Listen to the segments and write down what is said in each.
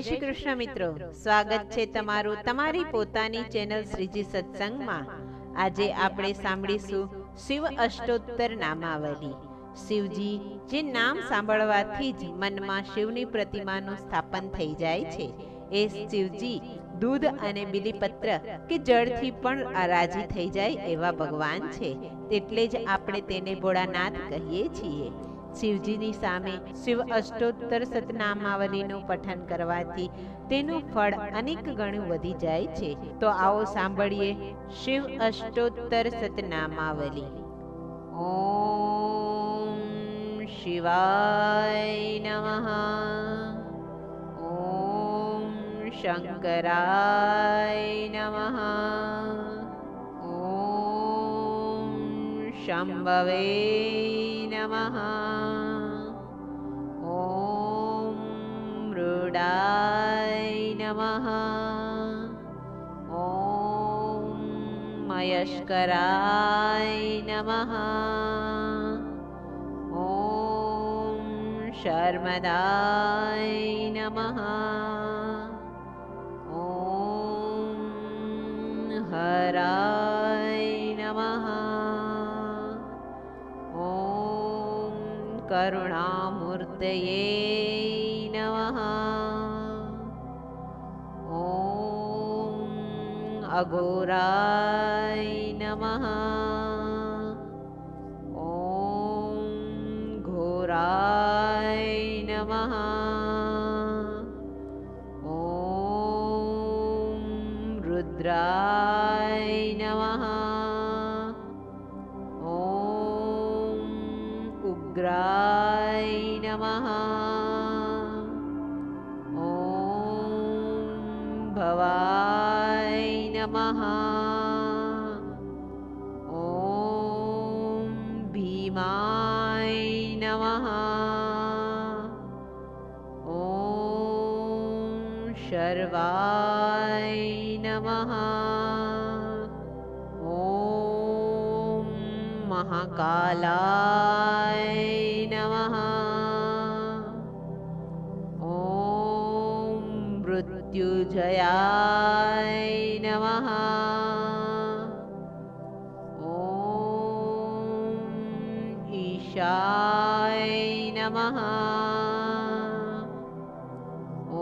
શ્રી કૃષ્ણ મિત્રો. સ્વાગત છે તમારું તમારી પોતાની ચેનલ શ્રીજી સત્સંગમાં. આજે આપણે સાંભળીશું શિવ અષ્ટોત્તર નામાવલી. શિવજી, જે નામ સાંભળવાથી જ મનમાં શિવની પ્રતિમાનું સ્થાપન થઈ જાય છે. એ શિવજી દૂધ અને બિલીપત્ર કે જળથી પણ રાજી થઈ જાય એવા ભગવાન છે. એટલે જ આપણે તેને ભોળાનાથ કહીએ છીએ. શિવજીની સામે શિવ અષ્ટોત્તર સતનામાવલીનું પઠન કરવાથી તેનું ફળ અનેક ગણું વધી જાય છે. તો આવો સાંભળીએ શિવ અષ્ટોત્તર સતનામાવલી. ઓમ શિવાય નમઃ. શંકરાય નમઃ. ઓમ શંભવે नमः। ॐ मयस्कराय नमः। ॐ शर्मदाय नमः। ॐ हराय नमः। ॐ करुणामूर्तये नमः। अघोराय नमः। ॐ घोराय नमः। ॐ रुद्राय नमः। ॐ उग्राय नमः। ॐ भवा नमः। ॐ भीमाय नमः। ॐ शर्वाय नमः। ॐ महाकालाय मृत्युजयाय नमः। ॐ ईशाय नमः।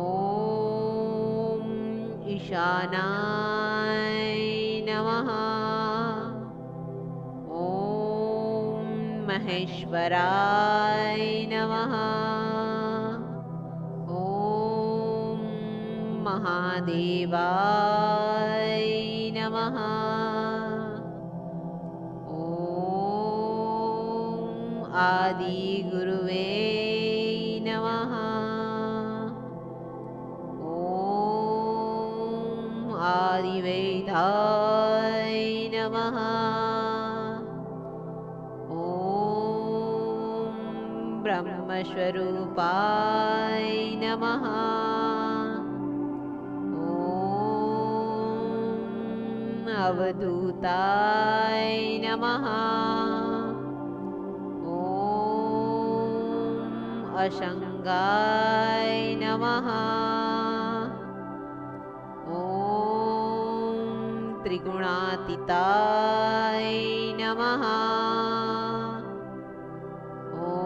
ॐ ईशानाय नमः। ॐ महेश्वराय नमः। महादेवाय नमः। ॐ आदिगुरुवे नमः। ॐ आदिवेदाय नमः। ॐ ब्रह्मस्वरूपाय नमः। अवधूताय नमः। ॐ अशङ्गाय नमः। ॐ त्रिगुणातिताय नमः। ॐ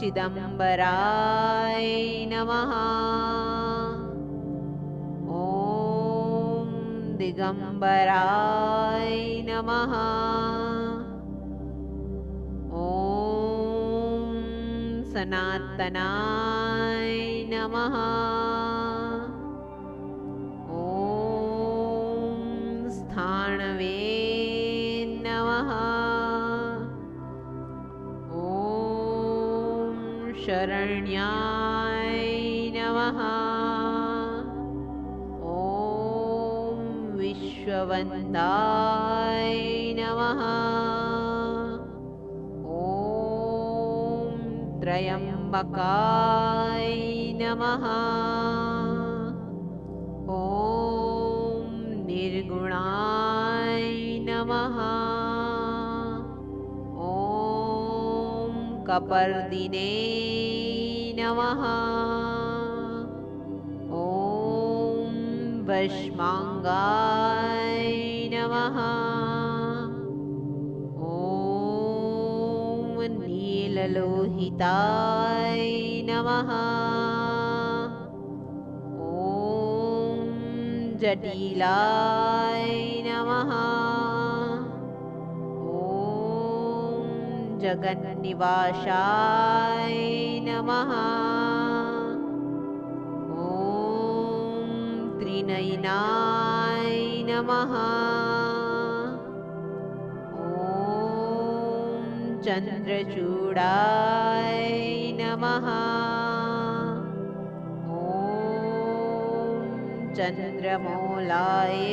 चिदम्बराय नमः। दिगम्बराय नमः। ॐ सनातनाय नमः। ॐ स्थाणवे नमः। ॐ शरण्याय नमः। विश्ववन्दाय नमः। ॐ त्रयम्बकाय नमः। ॐ निर्गुणाय नमः। ॐ कपर्दिने नमः। वश्माङ्गाय नमः। ॐ नीललोहिताय नमः। ॐ जटिलाय नमः। ॐ जगन्निवासाय नमः त्रिनयनाय नमः। ॐ चन्द्रचूडाय नमः। ॐ चन्द्रमौलाय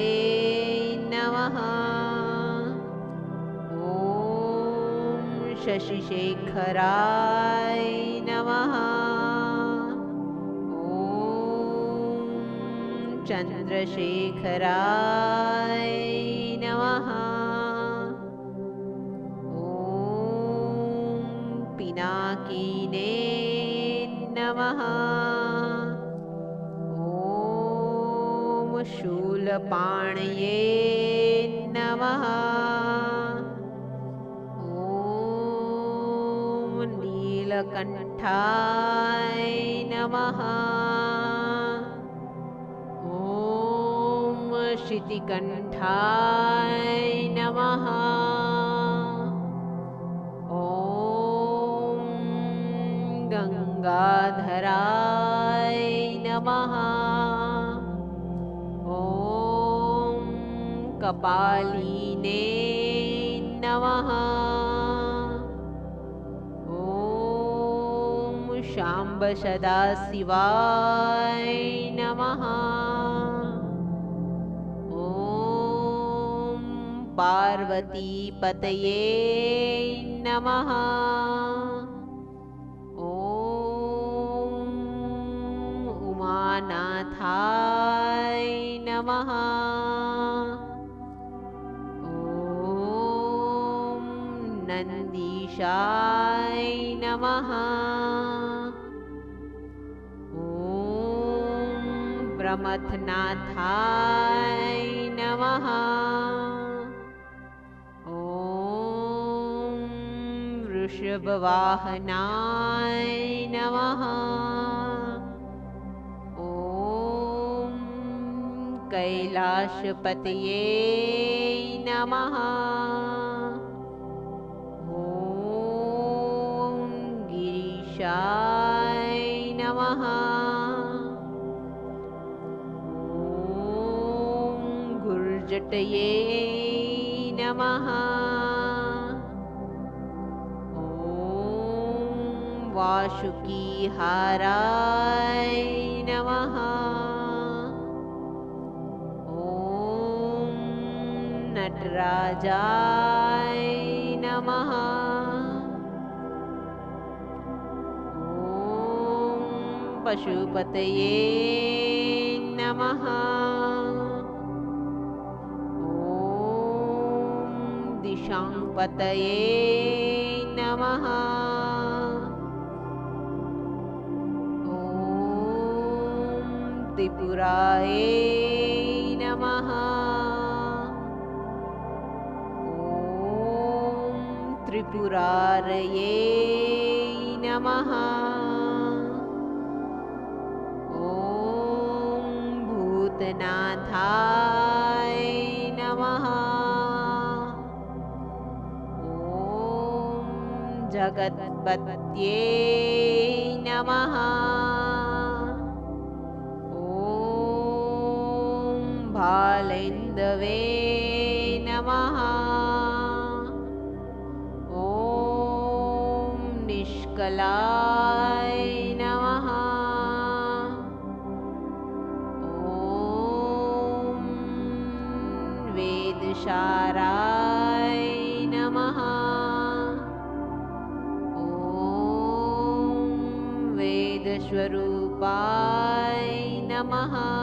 नमः। ॐ शशिशेखराय नमः चन्द्रशेखराय नमः। ॐ पिनाकिने नमः। ॐ शूलपाणये नमः। ॐ नीलकण्ठाय नमः ॐ शितिकण्ठाय नमः। ॐ गङ्गाधराय नमः। ॐ कपालिने नमः। ॐ शाम्बसदाशिवाय नमः पार्वतीपतये नमः। ॐ उमानाथाय नमः। ॐ नन्दीशाय नमः। ॐ प्रमथनाथाय नमः वृषभवाहनाय नमः। ॐ कैलाशपतये नमः। ॐ गिरीशाय नमः। ॐ गुर्जटये नमः ॐ वासुकीहाराय नमः। ॐ नटराजाय नमः। ॐ पशुपतये नमः। ॐ दिशाङ्पतये नमः त्रिपुराय नमः। ॐ त्रिपुरारये नमः। ॐ भूतनाथाय नमः। ॐ जगत्पत्ये नमः ॐ भालेन्दवे नमः। ॐ निष्कलाय नमः। ॐ वेदशाराय नमः। ॐ वेदस्वरूपाय नमः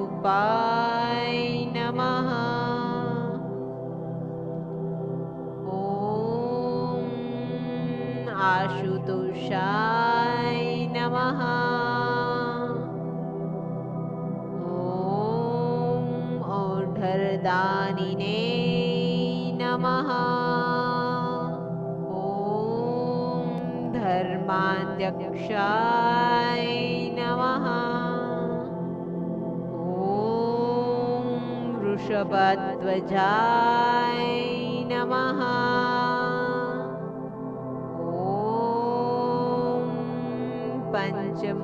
ओङ्कारस्वरूपाय नमः ॐ आशुतोषाय नमः ॐ औढरदानिने नमः ॐ धर्माध्यक्षाय वृषभध्वजाय नमः। ॐ पञ्चमुखाय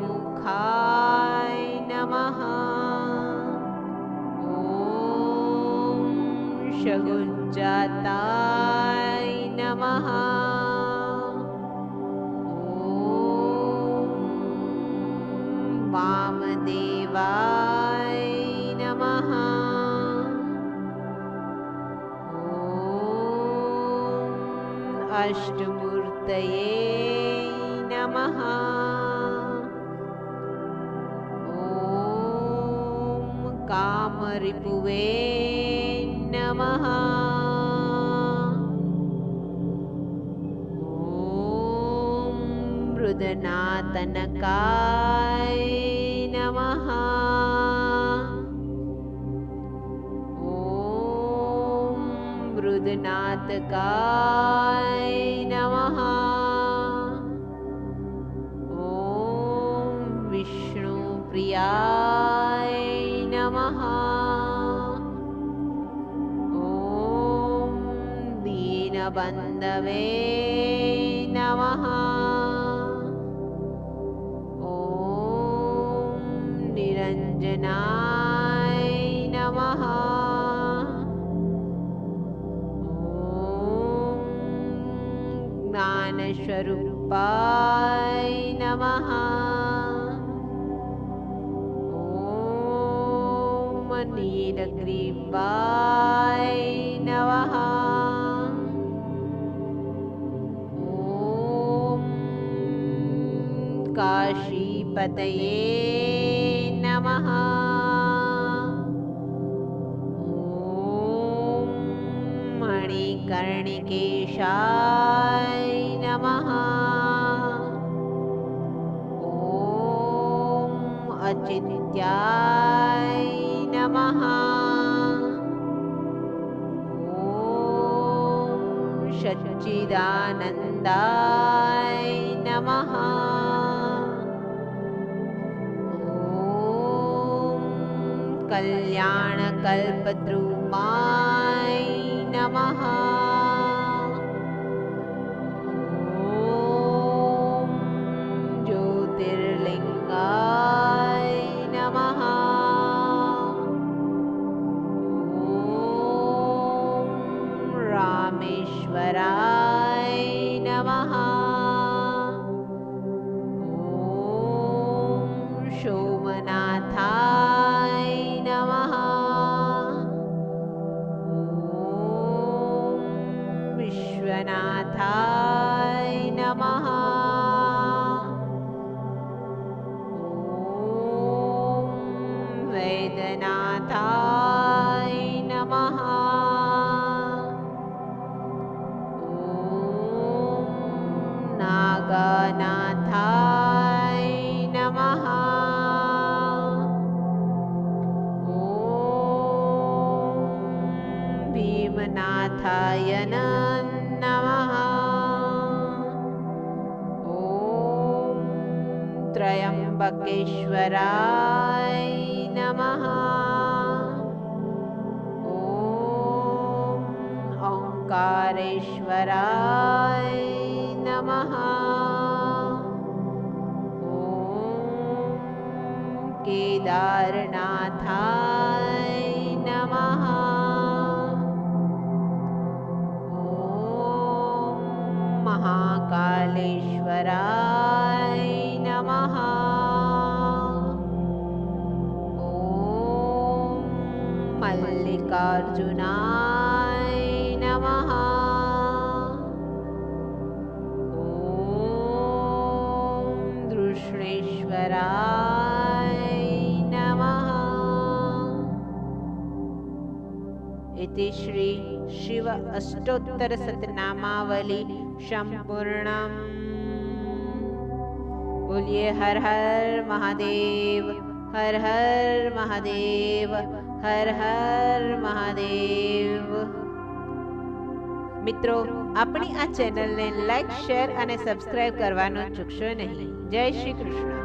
नमः। ॐ शगुञ्जाताय अष्टमूर्तये नमः। ॐ कामरिपुवे नमः। ॐ मृदनातनकाय मृदनाथकाय नमः। ॐ विष्णुप्रियाय नमः। ॐ दीनबन्धवे नमः ज्ञानस्वरूपाय नमः। ॐ नीलग्रीवाय नमः। ॐ काशीपतये नमः मणिकर्णिकेशाय नमः। ॐ अचिन्त्याय नमः। ॐ सच्चिदानन्दाय नमः। ॐ कल्याणकल्पद्रुमाय विश्वनाथाय भीमनाथाय नमः। ॐ त्र्यम्बकेश्वराय नमः। ॐ ओङ्कारेश्वराय नमः। ॐ केदारनाथाय महाकालेश्वराय नमः। ॐ मल्लिकार्जुना शिव अष्टोत्तर सतनामावली संपूर्णम बोलिए हर हर महादेव हर हर महादेव હર હર મહાદેવ મિત્રો આપણી આ ચેનલને લાઈક શેર અને સબસ્ક્રાઇબ કરવાનું ચૂકશો નહીં જય શ્રી કૃષ્ણ